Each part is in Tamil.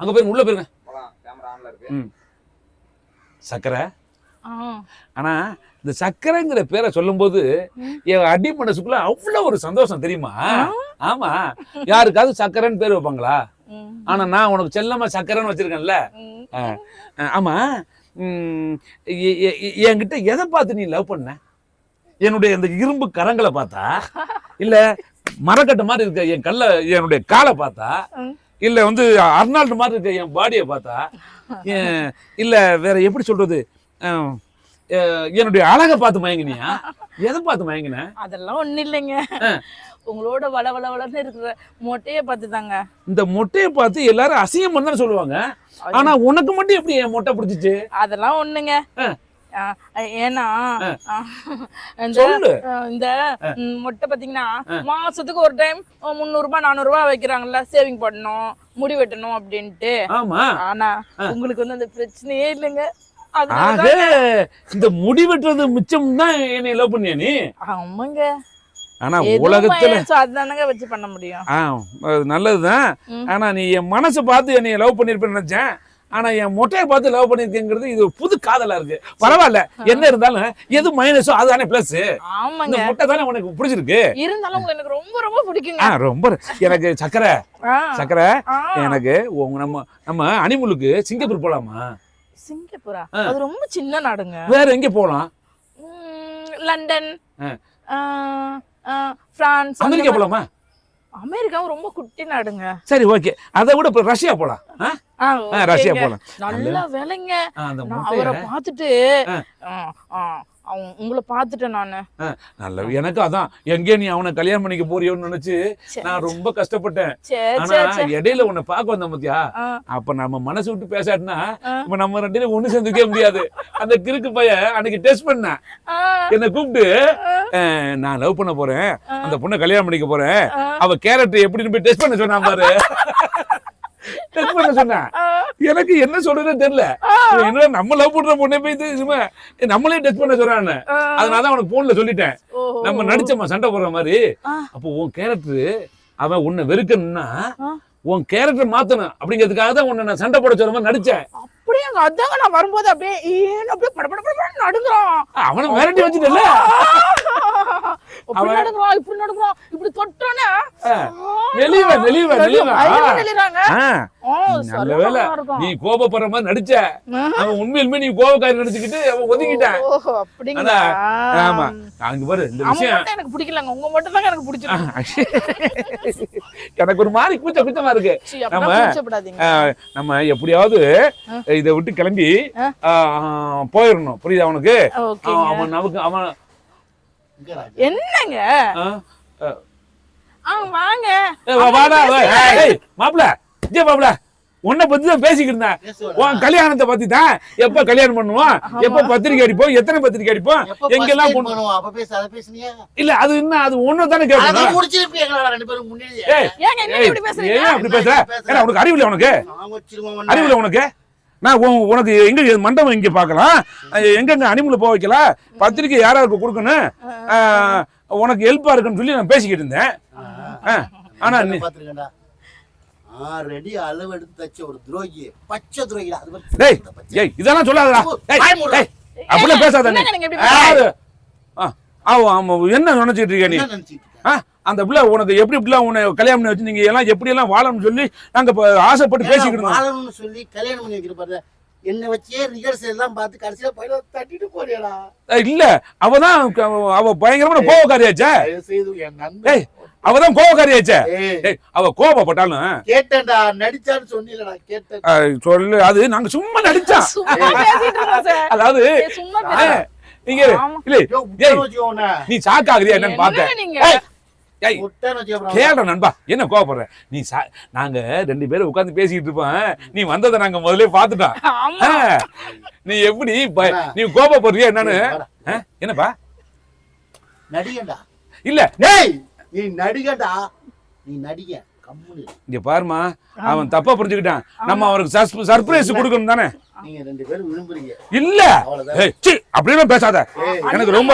அங்க போய் உள்ள போயிருங்க. போலாம். கேமரா ஆன்ல இருக்கு. ம். சக்கரை? ஆ. ஆனா இந்த சக்கரைங்கிற பேரை சொல்லும்போது என் அடி மனசுக்குள்ள அவ்வளவு ஒரு சந்தோஷம் தெரியுமா? ஆமா. யாருக்காவது சக்கரைன்னு பேர் வைப்பாங்களா. ஆனா நான் உனக்கு செல்லமா சக்கரைன்னு வச்சிருக்கேன்ல. ஆமா. என்கிட்ட எதை பார்த்து நீ லவ் பண்ண? என்னுடைய இந்த இரும்பு கரங்களை பார்த்தா? இல்ல மரக்கட்டை மாதிரி இருக்க என் கல்ல என்னுடைய காலை பார்த்தா. இல்ல வந்து அர்னால்டு மாதிரி இருக்க என் பாடியை பார்த்தா இல்ல வேற எப்படி சொல்றது? என்னுடைய அழகை பார்த்து மயங்கினியா? எதை பார்த்து மயங்கின? அதெல்லாம் ஒண்ணு இல்லைங்க. உங்களோட வள வள வளன்னு இருக்கிற மொட்டைய பார்த்து தாங்க இந்த மொட்டையை பார்த்து எல்லாரும் அசிங்கம் பண்ணு சொல்லுவாங்க. ஆனா உனக்கு மட்டும் எப்படி என் மொட்டை பிடிச்சிச்சு? அதெல்லாம் ஒண்ணுங்க. ஏன்னா இந்த மொட்டை பாத்தீங்கன்னா மாசத்துக்கு ஒரு டைம் முந்நூறு ரூபாய் நானூறு ரூபாய் வைக்கிறாங்கல்ல சேவிங் பண்ணணும் முடி வெட்டணும் அப்படின்ட்டு. ஆனா உங்களுக்கு வந்து அந்த பிரச்சனையே இல்லைங்க. ஆக இந்த முடி வெட்டுறது மிச்சம் தான் என்னை லவ் பண்ணியா நீ? ஆமாங்க. ஆனா உலகத்துல அதுதானங்க வச்சு பண்ண முடியும். நல்லதுதான். ஆனா நீ என் மனசை பார்த்து என்னை லவ் பண்ணிருப்பேன்னு நினைச்சேன். ஆனா என் மொட்டையை பார்த்து லவ் பண்ணிருக்கேங்கிறது இது ஒரு புது காதலா இருக்கு. பரவாயில்ல. என்ன இருந்தாலும் எது மைனஸோ அதுதானே பிளஸ் ஆமாங்க. இந்த மொட்டை தானே உனக்கு பிடிச்சிருக்கு? இருந்தாலும் உங்களுக்கு எனக்கு ரொம்ப ரொம்ப பிடிக்குங்க. ஆ ரொம்ப. எனக்கு சக்கரை சக்கரை. எனக்கு உங்க நம்ம நம்ம அனிமுலுக்கு சிங்கப்பூர் போலாமா? சிங்கப்பூரா. அது ரொம்ப சின்ன நாடுங்க. வேற எங்க போலாம்? லண்டன். பிரான்ஸ். அமெரிக்கா போலாமா? அமெரிக்காவும் ரொம்ப குட்டி நாடுங்க. சரி ஓகே. அதை விட இப்ப ரஷ்யா போலாம்? ஆ, ஆ, ரஷ்யா. போலாம். நல்ல வேலைங்க. அவரை பார்த்துட்டு உங்களை பார்த்துட்டேன் நானு. நல்ல எனக்கு அதான். எங்கே நீ அவனை கல்யாணம் பண்ணிக்க போறியோன்னு நினைச்சு நான் ரொம்ப கஷ்டப்பட்டேன். ஆனா இடையில உன்னை பார்க்க வந்தேன் பாத்தியா? ஆ, அப்ப நம்ம மனசு விட்டு பேசாட்டினா. இப்ப நம்ம ரெண்டு பேரும் ஒண்ணு சேர்ந்துக்கவே முடியாது. அந்த கிறுக்கு பையன் அன்னைக்கு டெஸ்ட் பண்ணேன். என்னை கூப்பிட்டு நான் லவ் பண்ண போறேன். அந்த பொண்ணை கல்யாணம் பண்ணிக்க போறேன். அவ கேரக்டர் எப்படின்னு போய் டெஸ்ட் பண்ண சொன்னான் பாரு. பண்ண ஆ, எனக்கு என்ன சொல்றதுன்னு தெரியல. என்ன நம்ம லவ் பண்ற பொண்ணை போய் இதுமே, நம்மளே டெஸ்ட் பண்ண சொல்றான்னு. ஆ. அதனால தான் அவனுக்கு போன்ல சொல்லிட்டேன். நம்ம நடிச்சோமா சண்டை போடுற மாதிரி. அப்போ உன் கேரக்டர் அவன் உன்னை வெறுக்கணும்னா. உன் கேரக்டர் மாத்தணும். அப்படிங்கிறதுக்காக தான் உன்னை நான் சண்டை போட சொல்ற மாதிரி நடிச்சேன். அப்படியாங்க அதாங்க நான் வரும்போது அப்படியே ஏன் அப்படியே பட பட பட நடுங்குறான். அவனை மிரட்டி வச்சுட்டல அப்படி நடுங்குறான் இப்படி நடுங்குறான் இப்படி தொட்டோன்னே நெளிவ நெளிவ நெளிவ பயங்கர நெளிறாங்க ஆ, நல்ல சரியான வேலை இருக்கும். நீ கோபப்படுற மாதிரி நடிச்ச. அவன் உண்மையிலுமே நீ கோபக்காரி நடிச்சுக்கிட்டு அவன் ஒதுங்கிட்டான். அப்படிங்களா? ஆமா. அங்க பாரு இந்த விஷயம் எனக்கு பிடிக்கலங்க. உங்க மட்டும் தாங்க எனக்கு பிடிச்சிருக்கு. எனக்கு ஒரு மாதிரி கூச்ச குச்சமா இருக்கு. நம்ம, நம்ம எப்படியாவது இதை விட்டு கிளம்பி போயிடணும். புரியுதா அவனுக்கு அவன் நமக்கு அவன் என்னங்க? வாங்க. ஏய், வா- வாடா உன்னை பத்தி தான் பேசிக்கிட்டு இருந்தேன். உன் கல்யாணத்தை பத்தி தான் எப்ப கல்யாணம் பண்ணுவோம்? எப்ப பத்திரிக்கை அடிப்போம்? எத்தனை பத்திரிக்கை அடிப்போம்? எங்கெல்லாம் இல்ல அது இன்னும் அது ஒண்ணு தானே அதை கேட்கணும் முடிச்சிருப்பீங்களா ரெண்டு பேரும் முன்னாடி ஏய் ஏங்க என்ன ஏய், இப்படி பேசுறீங்க? ஏன் அப்படி பேசுற? ஏன்னா உனக்கு அறிவு இல்லை உனக்கு அறிவு உனக்கு? நான் உன்- உனக்கு எங்க மண்டபம் இங்க பார்க்கலாம். எங்கெங்க அனிமல போக வைக்கலாம் பத்திரிக்கை யாராருக்கு கொடுக்கணும்? உனக்கு ஹெல்ப்பா இருக்குன்னு சொல்லி நான் பேசிக்கிட்டு இருந்தேன். ஆனா பாத்துருக்கேன்டா ஆல்ரெடி அளவு எடுத்து தச்ச ஒரு துரோகி பச்சை துரோகிடா. அது டேய். ஏய் இதெல்லாம் சொல்லாதடா. மூடு. ஏய் அப்படிலாம் பேசாத நீ. யாரு? என்ன நினைச்சிட்டு இருக்க நீ? அந்த பிள்ளை உனக்கு எப்படி இப்படிலாம் உன்னை கல்யாணம் பண்ணி வச்சு நீங்க எல்லாம் எப்படி எல்லாம் வாழணும்னு சொல்லி நாங்க ஆசைப்பட்டு பேசிக்கிட்டு வாழணும்னு சொல்லி கல்யாணம் பண்ணி வைக்கிற பாரு. என்னை வச்சே எல்லாம் பார்த்து கடைசியில பையனை தட்டிட்டு போறியாடா இல்ல அவதான் க- அவ பயங்கரமான கோவக்காரியாச்சே. செய்து என் நண்பன் அவதான் ஏய் அவ கோவப்பட்டாலும் கேட்டேன்டா நடிச்சான்னு சொன்னீங்களா கேட்டேன். சொல்லு அது நாங்க சும்மா சார் அதாவது நீங்க. இல்ல. நீ சாக்காகிறியா என்னன்னு பார்த்தேன். கேளுடா நண்பா என்ன கோவப்படுற? நீ நாங்க ரெண்டு பேரும் உட்கார்ந்து பேசிக்கிட்டு இருப்போம். நீ வந்ததை நாங்க முதல்ல பாத்துட்டோம் நீ எப்படி நீ கோபப்படுறியா என்னன்னு? என்னப்பா? நடிகன்டா. இல்ல டேய் நீ நடிகன்டா நீ நடிக கம்முனு. இங்க பாருமா அவன் தப்பா புரிஞ்சுக்கிட்டான். நம்ம அவருக்கு சர்ப்ரைஸ் கொடுக்கணும் தானே? நீங்க ரெண்டு பேரும் விரும்புறீங்க. இல்ல. அவ்வளவுதான். ஏய் சி அப்படிலாம் பேசாத. எனக்கு ரொம்ப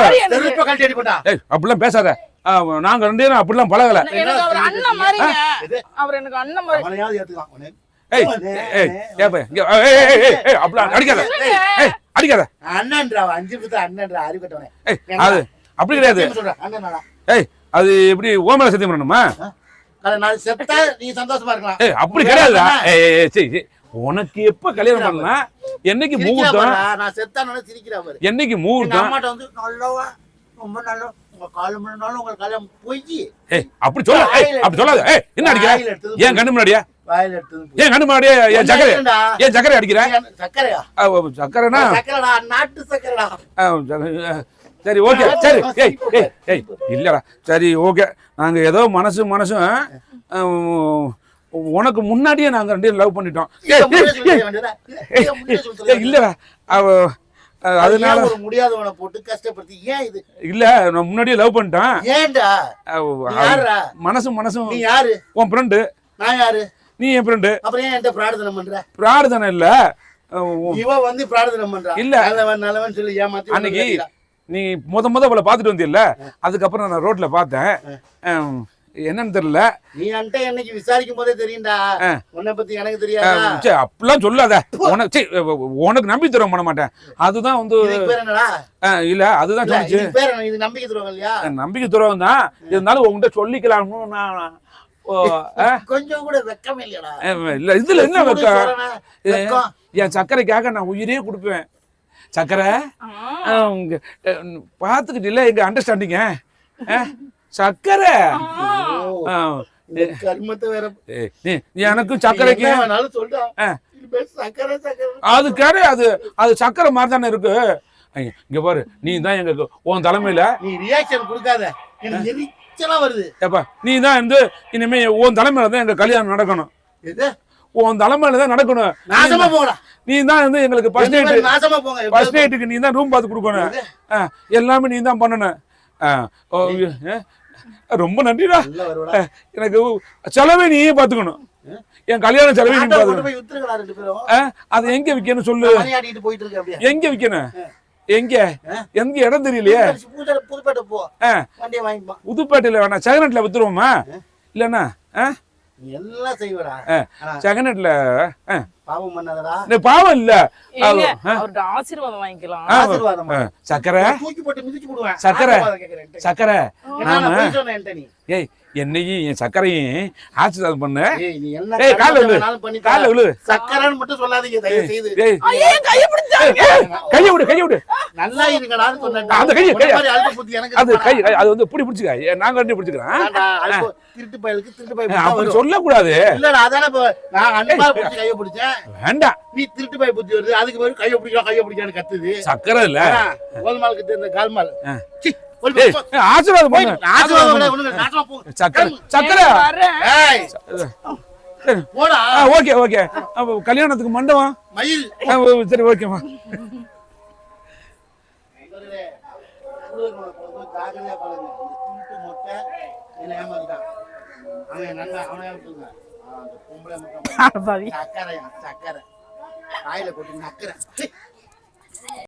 அப்படிலாம் பேசாத. நாங்க ரெண்டு பேரும் அப்படிலாம் பழகல. அவர் அண்ணன் எனக்கு மாதிரி. ஏய் ஏய் ஏய் அப்படிலாம் அடிக்காத. ஏய் அடிக்காத. அண்ணன்றா அஞ்சு அண்ணன்றா ஏய் அது அப்படி கிடையாது. ஏய் அது எப்படி ஓமல சத்தியம் பண்ணணுமா? நான் செத்தா நீ சந்தோஷமா இருக்கலாம். ஏய் அப்படி ஏய் சரி. உனக்கு எப்ப கல்யாணம் பண்ணலாம் என்னைக்கு பாருடா, நான் செத்தா நல்லா சிரிக்கிறா பாரு. என்னைக்கு முகூர்த்தம்? அம்மாட்ட வந்து நல்லவா ரொம்ப நல்ல அப்படி சொல்ல அப்படி சொல்லாத. என்ன அடிக்கிற? ஏன் கண்ணு முன்னாடியா? ஏன் கண்ணு முன்னாடியே? என் சக்கரை? ஏன் சக்கரை அடிக்கிற? சக்கரையா சக்கரைனா நாட்டு சக்கரைடா சரி ஓகே. சரி ஏய் ஏய் ஏய் இல்லடா. சரி ஓகே. நாங்க ஏதோ மனசு மனசும் உனக்கு முன்னாடியே நாங்க ரெண்டு பேரும் லவ் பண்ணிட்டோம். இல்லடா. அவ அதனால முடியாதவனை போட்டு கஷ்டப்படுத்தி? ஏன் இது? இல்ல நான் முன்னாடியே லவ் பண்ணிட்டேன். ஏன்டா? யாருடா மனசும் நீ யாரு? உன் ஃப்ரெண்டு நான் யாரு? நீ என் ஃப்ரெண்டு அப்புறம் ஏன் என்கிட்ட பிரார்த்தனை பண்ற? பிரார்த்தனை இல்ல. இவ வந்து பிரார்த்தனை பண்றா. இல்ல. நல்லவன் நல்லவன் சொல்லி ஏமாத்தி அன்னைக்கு. நீ முத முத அவளை பார்த்துட்டு வந்தியல்ல? அதுக்கப்புறம் நான் ரோட்ல பார்த்தேன். என்னன்னு தெரியல. நீ அன்ட்ட என்னைக்கு விசாரிக்கும் போதே தெரியும்டா. உன்னை பத்தி எனக்கு தெரியாதா? அப்படிலாம் சொல்லாத. உனக்கு உனக்கு நம்பி தர பண்ண மாட்டேன். அதுதான் வந்து இல்ல அதுதான் இது நம்பிக்கை துரோகம் இல்லையா? நம்பிக்கை துறவம் தான். இருந்தாலும் உங்ககிட்ட சொல்லிக்கலாம்னு நான் கொஞ்சம் கூட வெக்கம் இல்லையாடா. இல்ல இதுல என்ன வெக்கம். என் சர்க்கரைக்காக நான் உயிரே கொடுப்பேன். உங்க பார்த்துக்கிட்டு இல்ல எங்க அண்டர்ஸ்டாண்டிங்க நீ எனக்கும் நீ சர்க்கரைக்கு என்ன வேணாலும் சொல்றா. ஆ. இது பேர் சக்கரை சக்கரை. அது கிடையாது அது சர்க்கரை மாதிரி தானே இருக்கு இங்க பாரு நீ தான் எங்க உன் தலைமையில நீ ரியாக்ஷன் கொடுக்காத. வருது. ஏப்பா நீ தான் வந்து இனிமே உன் தலைமையில தான் எங்க கல்யாணம் நடக்கணும். எது? உன் தலைமையில தான் நடக்கணும். நாசமா போங்கடா நீ தான் வந்து எங்களுக்கு ஃபர்ஸ்ட் பேரும் நாசமா போங்க. ஃபர்ஸ்ட் நைட்டுக்கு நீ தான் ரூம் பார்த்து கொடுக்கணும். எல்லாமே நீ தான் பண்ணணும். ரொம்ப நன்றிடா. எனக்கு செலவே நீயே பார்த்துக்கணும். என் கல்யாண செலவே நீ பார்த்துக்கணும். அது எங்க விக்கணும் சொல்லு. எங்க விக்கணும்? எங்க. எங்க இடம் தெரியலையே? புதுப்பேட்டை போ. புதுப்பேட்டையில வேணாம் செகனட்ல வித்துருவோமா? இல்லைண்ணா ஆ? எல்லாம் செய்வடா. செகனட்ல ஆ. பாவம் பண்ணாதடா. பாவம் இல்ல. அவர்ட்ட ஆசீர்வாதம் வாங்கிக்கலாம். ஆசீர்வாதம்? சக்கரை. தூக்கி போட்டு மிதிச்சு போடுவேன். சக்கரை. சக்கரை. நான். ஏய் என்னையும் என் சக்கரையும் ஆசீர்வாதம் பண்ண. ஏய், கர்மத்தை விழு. கால்ல விழு. சக்கரைன்னு மட்டும் சொல்லாதீங்க தயவு செய்து. ஏய். ஐயே, கையை பிடிச்சாங்க கையை விடு கையை விடு. நல்லா இருக்கடான்னு சொன்னேன் அந்த புத்தி எனக்கு அது. கை அது வந்து பிடி பிடிச்சுக்க பிடிச்சுக்கிறேன். வேண்டாம், அழுத்த- திருட்டு பயலுக்கு திருட்டு பய அப்படி. சொல்லக்கூடாது. அதானே இப்ப நான் அன்பா பிடிச்சி கையை பிடிச்சேன். வேண்டாம். நீ திருட்டு பய புத்தி வருது அதுக்கு பேரு கையை பிடிக்கலாம் கையை பிடிக்கான்னு கத்துது. சக்கரை இல்ல. கோல்மாலுக்கு தெரிந்த கால்மால். ஆசீர்வாதம். சக்கரை சக்கரை. Okay okay. கல்யாணத்துக்கு மண்டபம்? மயில். சரி ஓகேம்மா. ஊழல் போகும்போது ஜாக்கிரதையா பாருங்க. இந்த திருட்டு மொட்டை என்னை ஏமாத்திட்டான். அவன் நண்பன், அவனை. ஆ, அந்த பொம்பளை மட்டும் பாவி சக்கரையா, சக்கரை. வாயில போட்டு நக்கரை.